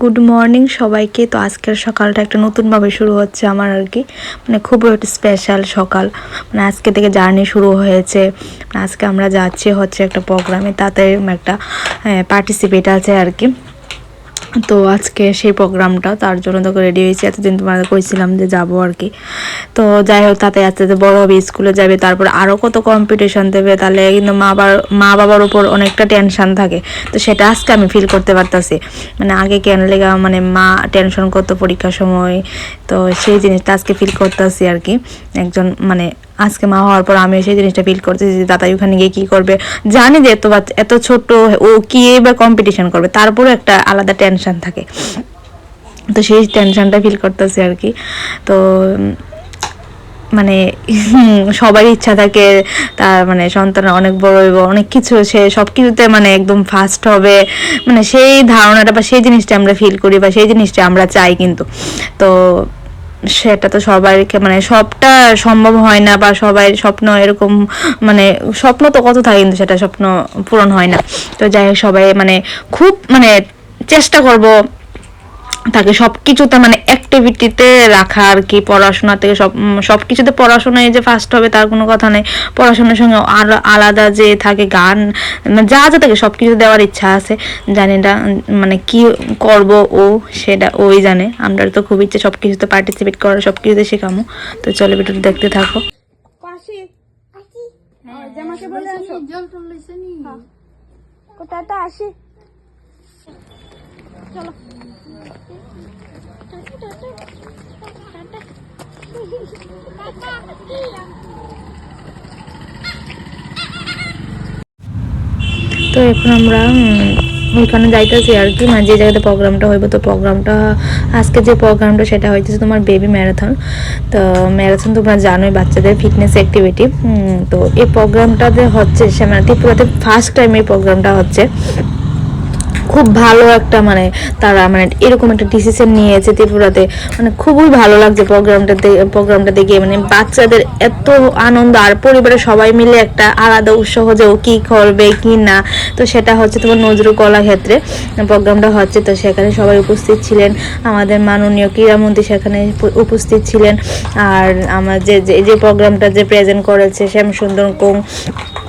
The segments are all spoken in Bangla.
গুড মর্নিং সবাইকে। তো আজকের সকালটা একটা নতুনভাবে শুরু হচ্ছে আমার আর কি। মানে খুব একটা স্পেশাল সকাল। মানে আজকে থেকে জার্নি শুরু হয়েছে। মানে আজকে আমরা যাচ্ছি হচ্ছে একটা প্রোগ্রামে তাতে একটা পার্টিসিপেট আছে আর কি। তো আজকে সেই প্রোগ্রামটা, তার জন্য তোকে রেডি হয়েছি। এতদিন তোমাদের কইছিলাম যে যাব আর কি। তো যাই হোক, তাতে আস্তে আস্তে বড় হবে, স্কুলে যাবে, তারপর আরও কত কম্পিটিশন দেবে, তাহলে কিন্তু মা বাবার মা বাবার উপর অনেকটা টেনশন থাকে। তো সেটা আজকে আমি ফিল করতে পারতাছি। মানে আগে কেন লেগা মানে মা টেনশন করতো পরীক্ষার সময়, তো সেই জিনিসটা আজকে ফিল করতেছি আর কি। একজন মানে আজকে মা হওয়ার পর আমি সেই জিনিসটা ফিল করতেছি যে দাদা ওখানে গিয়ে কি করবে। জানি যে এত বাচ্চা, এত ছোট, ও কি বা কম্পিটিশন করবে তারপরে একটা আলাদা টেনশন থাকে। তো সেই টেনশনটা ফিল করতেছি আর কি। তো মানে সবারই ইচ্ছা থাকে, তার মানে সন্তান অনেক বড় হইব, অনেক কিছু সে সব কিছুতে মানে একদম ফার্স্ট হবে। মানে সেই ধারণাটা বা সেই জিনিসটা আমরা ফিল করি বা সেই জিনিসটা আমরা চাই কিন্তু। তো সেটা তো সবাইকে মানে সবটা সম্ভব হয় না বা সবাই স্বপ্ন এরকম মানে স্বপ্ন তো কত থাকে কিন্তু সেটা স্বপ্ন পূরণ হয় না। তো যাই হোক, সবাই মানে খুব মানে চেষ্টা করব তাকে সব কিছুতে মানে অ্যাক্টিভিটিতে রাখা আর কি পড়াশোনা থেকে সব সব কিছুতে পড়াশোনায় যে ফার্স্ট হবে তার কোনো কথা নেই। পড়াশোনার সঙ্গে আরও আলাদা যে থাকে গান মানে যা যা থাকে সব কিছু দেওয়ার ইচ্ছা আছে। জানি না মানে কি করব ও সেটা ওই জানে। আমরা তো খুব ইচ্ছে সব কিছুতে পার্টিসিপেট করার সব কিছুতে শেখামো। তো চলো ভিডিওটা দেখতে থাকো। বলে আসো। চলো। তো এখন আমরা ওইখানে যাইতেছি আর কি মানে যে জায়গাতে প্রোগ্রামটা হইব, তো প্রোগ্রামটা, আজকে যে প্রোগ্রামটা সেটা হইতেছে তোমার বেবি ম্যারাথন। তো ম্যারাথন তোমরা জানোই, বাচ্চাদের ফিটনেস অ্যাক্টিভিটি তো এই প্রোগ্রামটাতে হচ্ছে, সে মানে ত্রিপুরাতে ফার্স্ট টাইম এই প্রোগ্রামটা হচ্ছে। খুব ভালো একটা মানে তারা মানে এরকম একটা ডিসিশন নিয়েছে ত্রিপুরাতে। মানে খুবই ভালো লাগছে প্রোগ্রামটা প্রোগ্রামটা দেখে। মানে বাচ্চাদের এত আনন্দ আর পরিবারের সবাই মিলে একটা আলাদা উৎসাহ যে ও কী করবে, কি না। তো সেটা হচ্ছে তোমার নজরুল কলা ক্ষেত্রে প্রোগ্রামটা হচ্ছে। তো সেখানে সবাই উপস্থিত ছিলেন। আমাদের মাননীয় ক্রীড়ামন্ত্রী সেখানে উপস্থিত ছিলেন। আর আমার যে যে- প্রোগ্রামটা যে প্রেজেন্ট করেছে শ্যাম সুন্দর কোং ক-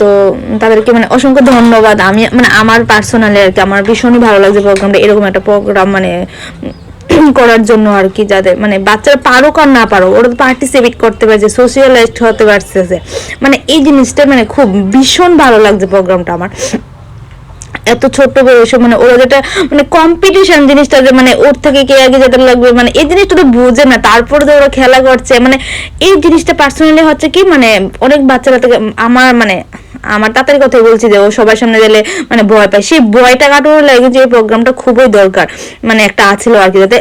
তো তাদেরকে মানে অসংখ্য ধন্যবাদ। আমি মানে আমার পার্সোনালি আর কি, আমার ভীষণই ভালো লাগছে প্রোগ্রামটা এরকম একটা প্রোগ্রাম মানে করার জন্য আর কি যাদের মানে বাচ্চারা পারুক আর না পারো ওরা তো পার্টিসিপেট করতে পারছে সোশিয়ালাইজড হতে পারতেছে মানে এই জিনিসটা মানে খুব ভীষণ ভালো লাগছে প্রোগ্রামটা আমার। এত ছোট্ট বয়সে মানে ওরা যেটা মানে কম্পিটিশন জিনিসটা যে মানে ওর থেকে কে আগে যেতে লাগবে মানে এই জিনিসটা তো বুঝে না। তারপরে যে ওরা খেলা করছে। মানে এই জিনিসটা পার্সোনালি হচ্ছে কি মানে অনেক বাচ্চারা থেকে আমার মানে আমার তাড়াতাড়ি কথাই বলছি যে ও সবার সামনে গেলে মানে ভয় পায়। সেই ভয়টা কাটানোর লাগে যে এই প্রোগ্রামটা খুবই দরকার মানে একটা আছিল আর কি। যাতে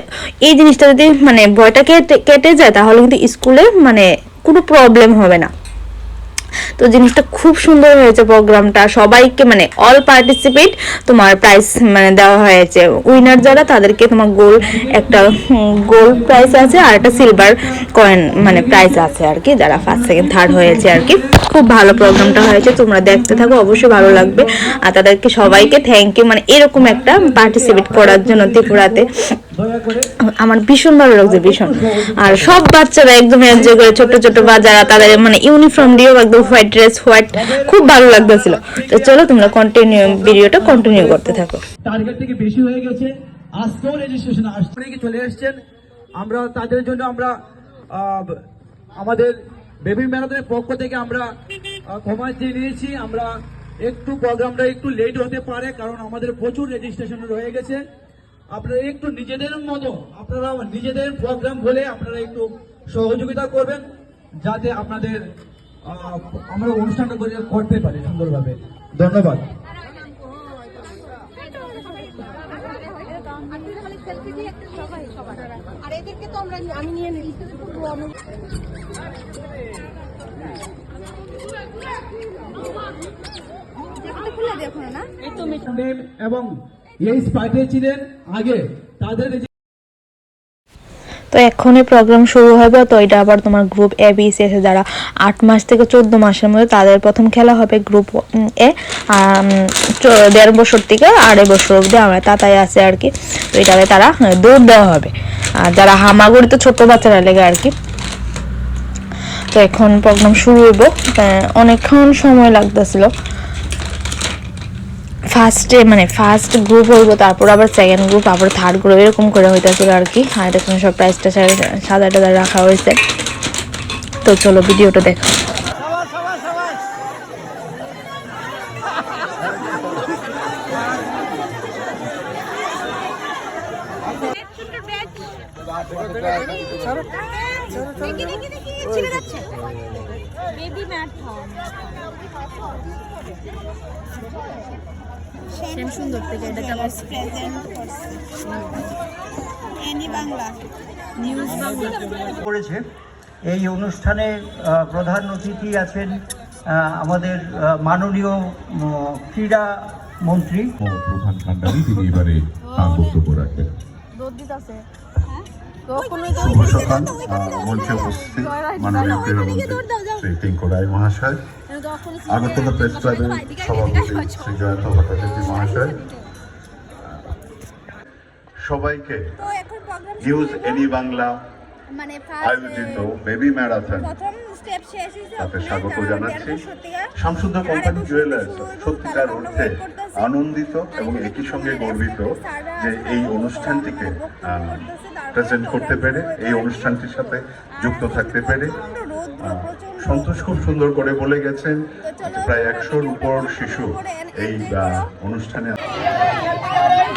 এই জিনিসটা যদি মানে ভয়টা কেটে কেটে যায়, তাহলে কিন্তু স্কুলে মানে কোনো প্রবলেম হবে না। তো জিনিসটা খুব সুন্দর হয়েছে প্রোগ্রামটা। সবাইকে মানে অল পার্টিসিপেট তোমার প্রাইজ মানে দেওয়া হয়েছে। উইনার যারা, তাদেরকে তোমার গোল একটা গোল্ড প্রাইজ আছে আর একটা সিলভার কয়েন মানে প্রাইজ আছে আর কি, যারা ফার্স্ট সেকেন্ড থার্ড হয়েছে আর কি। খুব ভালো প্রোগ্রামটা হয়েছে, তোমরা দেখতে থাকো, অবশ্যই ভালো লাগবে। আর তাদেরকে সবাইকে থ্যাংক ইউ মানে এরকম একটা পার্টিসিপেট করার জন্য ত্রিপুরাতে। আমার ভীষণ ভালো লাগছে ভীষণ। আর সব বাচ্চারা একদম এনজয় করে ছোট ছোট বা যারা তাদের মানে ইউনিফর্ম দিয়েও একদম হোয়াইট ড্রেস হোয়াইট খুব ভালো লাগতেছিল। তো চলো তোমরা কন্টিনিউ ভিডিওটা কন্টিনিউ করতে থাকো। টার্গেট থেকে বেশি হয়ে গেছে। আজকেও রেজিস্ট্রেশন আসছে। অনেকে চলে এসেছেন? আমরা তাদের জন্য আমরা আমাদের বেবি ম্যারাথনের পক্ষ থেকে আমরা ক্ষমা চেয়ে নিয়েছি। আমরা একটু প্রোগ্রামটা একটু লেট হতে পারে কারণ আমাদের প্রচুর রেজিস্ট্রেশন রয়ে গেছে। আপনারা একটু নিজেদের মতো আপনারা নিজেদের প্রোগ্রাম বলে আপনারা একটু সহযোগিতা করবেন যাতে আপনাদের আমরা অনুষ্ঠানটা করে করতে পারি সুন্দরভাবে। ধন্যবাদ। আর এদেরকে তো আমরা আমি নিয়ে নিই খুলে দেখো না এবং এই পাঠিয়েছিলেন আগে তাদের তো এখনই প্রোগ্রাম শুরু হবে তো এটা আবার তোমার গ্রুপ এ বি সি আছে যারা আট মাস থেকে চোদ্দ মাসের মধ্যে তাদের প্রথম খেলা হবে গ্রুপ এ দেড় বছর থেকে আড়াই বছর অবধি আমরা তাতাই আছে আর কি। তো এটাতে তারা দৌড় দেওয়া হবে। আর যারা হামাগুড়ি তো ছোট বাচ্চারা লেগে আর কি। তো এখন প্রোগ্রাম শুরু হইব। আহ, অনেকক্ষণ সময় লাগতেছিল। ফার্স্টে মানে ফার্স্ট গ্রুপ হইব, তারপর আবার সেকেন্ড গ্রুপ আবার থার্ড গ্রুপ এরকম করে হইতেছিল আর কি আর এখানে সব প্রাইসটা সাদা টাদা রাখা হয়েছে। তো চলো ভিডিওটা দেখো বেবি ম্যারাথন সেম সুন্দর থেকে এটা কেমন? প্রেজেন্ট করছে। এনি বাংলা নিউজ বাংলা করেছে এই অনুষ্ঠানে প্রধান অতিথি আছেন আমাদের মাননীয় ক্রীড়া মন্ত্রী। প্রধান তিনি এবারে তার বক্তব্য রাখবেন। শুভ সকাল মঞ্চে উপস্থিত মাননীয় ক্রীড়ামন্ত্রী রায় মহাশয় আগরতলা প্রেস ক্লাবের সভাপতি শ্রী জয়ন্ত ভট্টাচার্য মহাশয়। সবাইকে নিউজ এনি বাংলা আয়োজিত বেবি ম্যারাথন তাতে স্বাগত জানাচ্ছি। আড়াই কোম্পানি জুয়েলার্স সত্যিকার অর্থে আনন্দিত এবং একই সঙ্গে গর্বিত যে এই অনুষ্ঠানটিকে প্রেজেন্ট করতে পেরে, এই অনুষ্ঠানটির সাথে যুক্ত থাকতে পেরে সন্তোষ খুব সুন্দর করে বলে গেছেন প্রায় একশোর উপর শিশু এই। অনুষ্ঠানে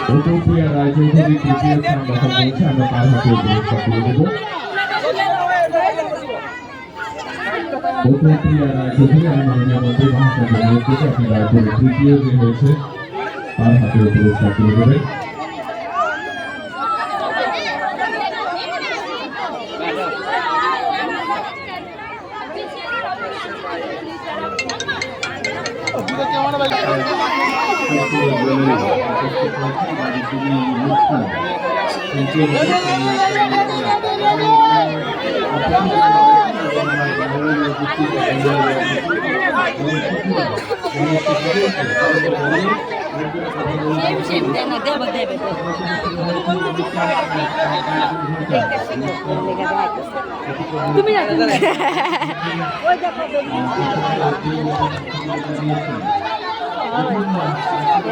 তৃতীয় করেছে, আমরা তার হাতে পুরস্কার তুলে গৌতমপ্রিয়া রায়চৌধুরী আমি মাননীয়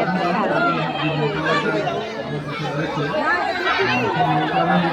মন্ত্রী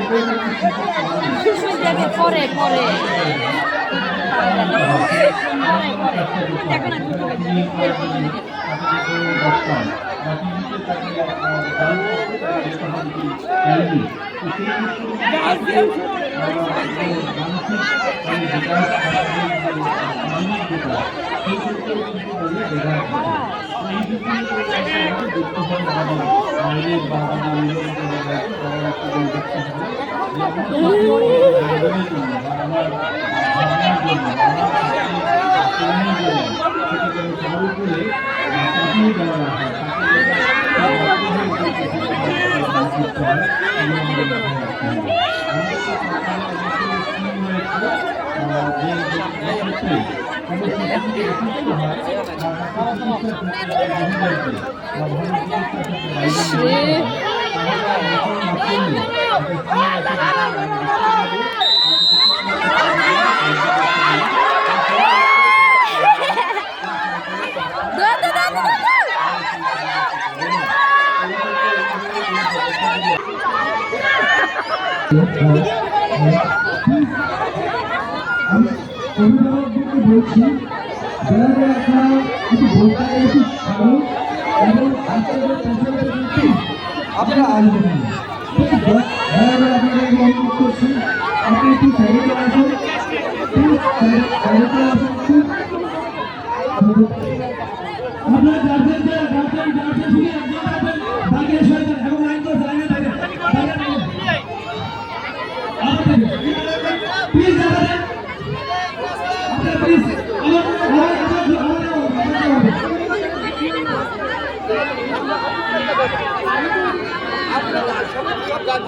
করছি আপনি রায়পুরের তৃতীয় যে হয়েছে তার হাতে পুরস্কার তুলে দেবেন পরে পরে আমি যারা যারা আপনারা কিছু বলতে একটু এবং আপনারা আসবেন করছি গার্জেনদের গার্জেন গার্জেন শুধু একজন থাকবেন বাকি এসে যান এবং লাইন করে লাইনে থাকেন লাইনে থাকেন প্লিজ দাদা আপনারা প্লিজ আমার আমার আমার আমার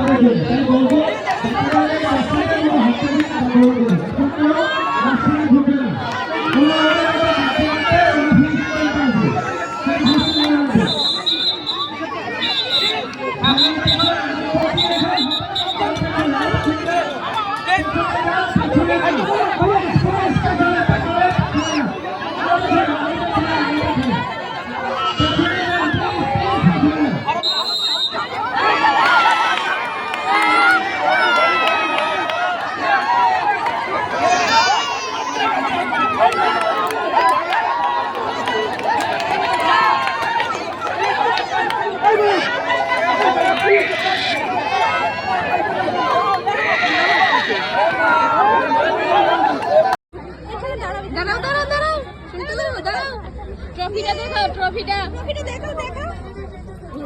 বলব ট্রফিটা দেখো ট্রফিটা ট্রফিটা দেখো দেখো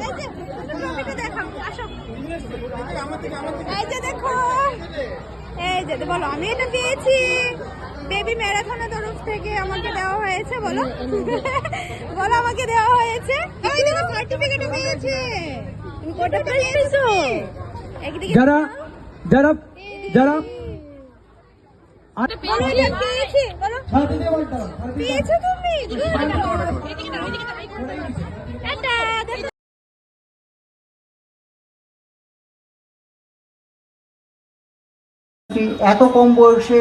এই যে ট্রফিটা দেখাও এই যে দেখো। এই যে বলো আমি এটা পেয়েছি। বেবি ম্যারাথনের তরফ থেকে আমাকে দেওয়া হয়েছে বলো। বলো আমাকে দেওয়া হয়েছে। এই দেখো সার্টিফিকেটও পেয়েছে। কোটা পেয়েছ। যারা যারা যারা বলো এটা পেয়েছি বলো ছাড়তে দিয়ে বলতে পেয়েছ তুমি? এত কম বয়সে